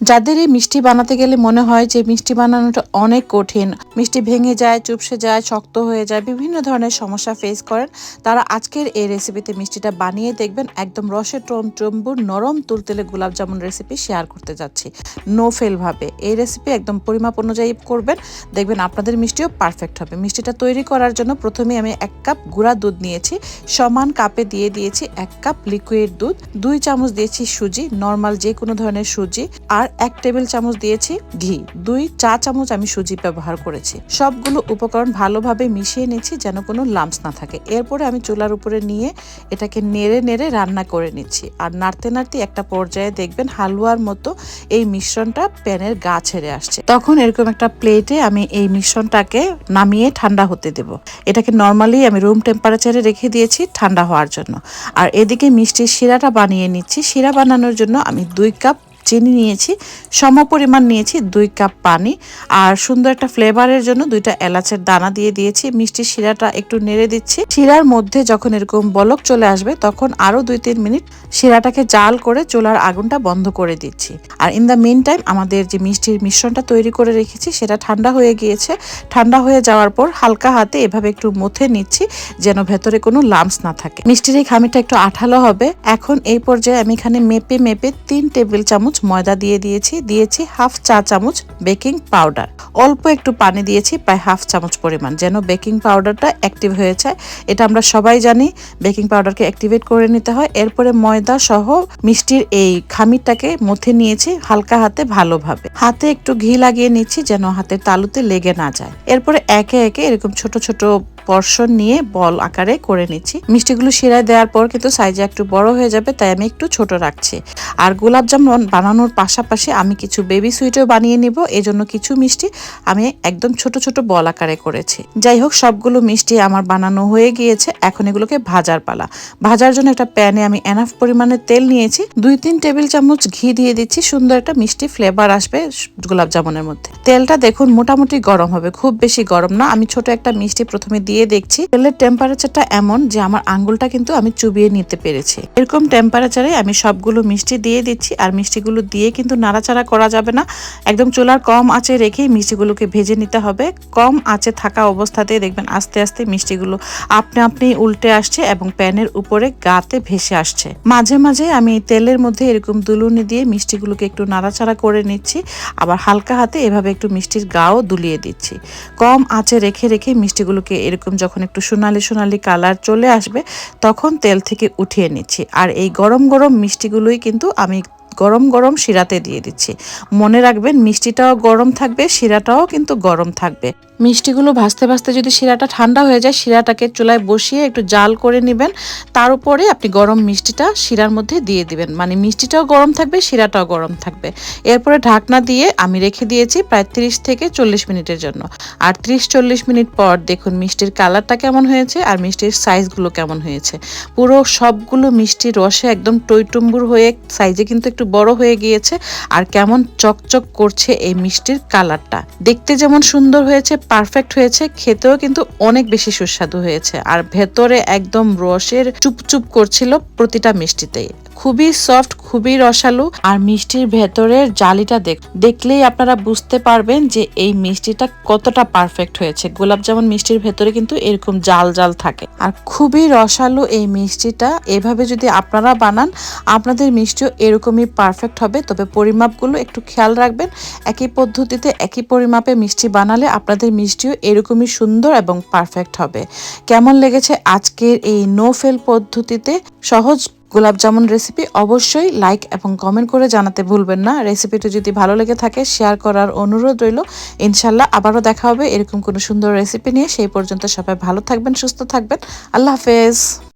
যাদের এই মিষ্টি বানাতে গেলে মনে হয় যে মিষ্টি বানানোটা অনেক কঠিন, মিষ্টি ভেঙে যায়, চুপসে যায়, শক্ত হয়ে যায়, বিভিন্ন ধরনের সমস্যা ফেস করেন, তারা আজকের এই রেসিপিতে মিষ্টিটা বানিয়ে দেখবেন একদম রসে টম টম্বুর নরম তুলতেলে গোলাপ জামুন রেসিপি শেয়ার করতে যাচ্ছি। নো ফেলভাবে এই রেসিপি একদম পরিমাপ অনুযায়ী করবেন, দেখবেন আপনাদের মিষ্টিও পারফেক্ট হবে। মিষ্টিটা তৈরি করার জন্য প্রথমে আমি এক কাপ গুঁড়া দুধ নিয়েছি, সমান কাপে দিয়ে দিয়েছি এক কাপ লিকুইড দুধ, দুই চামচ দিয়েছি সুজি নর্মাল যে কোনো ধরনের সুজি, আর এক টেবিল চামচ দিয়েছি ঘি। দুই চা চামচ আমি সুজি ব্যবহার করেছি। সবগুলো উপকরণ ভালোভাবে মিশিয়ে নিচ্ছি যেন কোনো লাম্পস না থাকে। এরপরে আমি চুলার উপরে নিয়ে এটাকে নেড়ে নেড়ে রান্না করে নিচ্ছি। আর নাড়তে নাড়তে একটা পর্যায়ে দেখবেন হালুয়ার মতো এই মিশ্রণটা প্যানের গা ছেড়ে আসছে। তখন এরকম একটা প্লেটে আমি এই মিশ্রণটাকে নামিয়ে ঠান্ডা হতে দেব। এটাকে নর্মালি আমি রুম টেম্পারেচারে রেখে দিয়েছি ঠান্ডা হওয়ার জন্য। আর এদিকে মিষ্টির শিরাটা বানিয়ে নিচ্ছি। শিরা বানানোর জন্য আমি দুই কাপ চিনি নিয়েছি, সম পরিমাণ নিয়েছি দুই কাপ পানি আর সুন্দর একটা ফ্লেভারের জন্য দুইটা এলাচের দানা দিয়ে দিয়েছি, মিষ্টি শিরাটা একটু নেড়ে দিচ্ছি। শিরার মধ্যে যখন এরকম বলক চলে আসবে তখন আরও দুই তিন মিনিট শিরাটাকে জাল করে চুলার আগুনটা বন্ধ করে দিচ্ছি। আর ইন দ্য মেন টাইম আমাদের যে মিষ্টির মিশ্রণটা তৈরি করে রেখেছি সেটা ঠান্ডা হয়ে গিয়েছে। ঠান্ডা হয়ে যাওয়ার পর হালকা হাতে এভাবে একটু মথে নিচ্ছি যেন ভেতরে কোনো লামস না থাকে। মিষ্টির এই খামিটা একটু আঠালো হবে। এখন এই পর্যায়ে আমি এখানে মেপে মেপে তিন টেবিল চামচ চামচ ময়দা দিয়ে দিয়েছি দিয়েছি হাফ চা চামচ বেকিং পাউডার। অল্প একটু পানি দিয়েছি, প্রায় হাফ চামচ পরিমাণ, যেন বেকিং পাউডারটা অ্যাক্টিভ হয়ে যায়। এটা আমরা সবাই জানি, বেকিং পাউডারকে অ্যাক্টিভেট করে নিতে হয়। এরপরে ময়দা সহ মিষ্টির এই খামিরটাকে মথে নিয়েছি হালকা হাতে ভালোভাবে। হাতে একটু ঘি লাগিয়ে নিচ্ছি যেন হাতের তালুতে লেগে না যায়। এরপরে একে একে এরকম ছোট ছোট পর্ষণ নিয়ে বল আকারে করে নিচ্ছি। মিষ্টিগুলো শিরায় দেওয়ার পর কিন্তু সাইজে একটু বড় হয়ে যাবে, তাই আমি একটু ছোট রাখছি। আর গোলাপ জামুন বানানোর পাশাপাশি আমি কিছু বেবি সুইটও বানিয়ে নিব। এজন্য কিছু মিষ্টি আমি একদম ছোট ছোট বল আকারে করেছি। যাই হোক, সবগুলো মিষ্টি আমার বানানো হয়ে গিয়েছে। এখন এগুলোকে ভাজার পালা। ভাজার জন্য একটা প্যানে আমি এনাফ পরিমাণে তেল নিয়েছি। দুই তিন টেবিল চামচ ঘি দিয়ে দিচ্ছি। সুন্দর একটা মিষ্টি ফ্লেভার আসবে গোলাপ জামুনের মধ্যে। তেলটা দেখুন মোটামুটি গরম হবে, খুব বেশি গরম না। আমি ছোট একটা মিষ্টি প্রথমে দিয়ে দেখছি। তেলের টেম্পারেচারটা এমন যে আমার আঙ্গুলটা কিন্তু আমি চুবিয়ে নিতে পেরেছি। এরকম টেম্পারেচারে আমি সবগুলো মিষ্টি দিয়ে দিচ্ছি। আর মিষ্টিগুলো দিয়ে কিন্তু নাড়াচাড়া করা যাবে না। একদম চুলার কম আঁচে রেখেই মিষ্টিগুলোকে ভেজে নিতে হবে। কম আঁচে থাকা অবস্থাতেই দেখবেন আস্তে আস্তে মিষ্টিগুলো আপনি আপনি উল্টে আসছে এবং প্যানের উপরে গাতে ভেসে আসছে। মাঝে মাঝে আমি তেলের মধ্যে এরকম দুলুনি দিয়ে মিষ্টিগুলোকে একটু নাড়াচাড়া করে নিচ্ছি। আবার হালকা হাতে এভাবে একটু মিষ্টির গাও দুলিয়ে দিচ্ছি। কম আঁচে রেখে রেখে মিষ্টিগুলোকে এরকম যখন একটু সোনালি সোনালি কালার চলে আসবে, তখন তেল থেকে উঠিয়ে নিচ্ছি। আর এই গরম গরম মিষ্টিগুলোই কিন্তু আমি গরম গরম শিরাতে দিয়ে দিচ্ছি। মনে রাখবেন, মিষ্টিটাও গরম থাকবে, শিরাটাও কিন্তু গরম থাকবে। মিষ্টিগুলো ভাজতে ভাজতে যদি শিরাটা ঠান্ডা হয়ে যায়, শিরাটাকে চুলায় বসিয়ে একটু জাল করে নেবেন। তার উপরে আপনি গরম মিষ্টিটা শিরার মধ্যে দিয়ে দিবেন। মানে মিষ্টিটাও গরম থাকবে, শিরাটাও গরম থাকবে। এরপরে ঢাকনা দিয়ে আমি রেখে দিয়েছি প্রায় ত্রিশ থেকে চল্লিশ মিনিটের জন্য। আর ত্রিশ চল্লিশ মিনিট পর দেখুন মিষ্টির কালারটা কেমন হয়েছে আর মিষ্টির সাইজগুলো কেমন হয়েছে। পুরো সবগুলো মিষ্টি রসে একদম টইটুম্বুর হয়ে সাইজে কিন্তু একটু বড় হয়ে গিয়েছে আর কেমন চকচক করছে এই মিষ্টির কালারটা। দেখতে যেমন সুন্দর হয়েছে পারফেক্ট হয়েছে, খেতেও কিন্তু অনেক বেশি সুস্বাদু হয়েছে। আর ভেতরে একদম রসের চুপচুপ করছিল প্রতিটা মিষ্টিতেই। খুবই সফট খুবই রসালো আর মিষ্টির ভেতরের জালিটা দেখ, দেখলেই আপনারা বুঝতে পারবেন যে এই মিষ্টিটা কতটা পারফেক্ট হয়েছে। গোলাপ জামুন মিষ্টির ভেতরে কিন্তু এরকম জাল জাল থাকে। আর খুবই রসালো এই মিষ্টিটা, এভাবে যদি আপনারা বানান, আপনাদের মিষ্টিও এরকমই পারফেক্ট হবে। তবে পরিমাপগুলো একটু খেয়াল রাখবেন, একই পদ্ধতিতে একই পরিমাপে মিষ্টি বানালে আপনাদের মিষ্টিও এরকমই সুন্দর এবং পারফেক্ট হবে। কেমন লেগেছে আজকের এই নো ফেল পদ্ধতিতে? সহজ গোলাপ জামুন রেসিপি অবশ্যই লাইক এবং কমেন্ট করে জানাতে ভুলবেন না। রেসিপিটি যদি ভালো লেগে থাকে শেয়ার করার অনুরোধ রইল। ইনশাল্লাহ আবারও দেখা হবে এরকম কোনো সুন্দর রেসিপি নিয়ে। সেই পর্যন্ত সবাই ভালো থাকবেন, সুস্থ থাকবেন। আল্লাহ হাফেজ।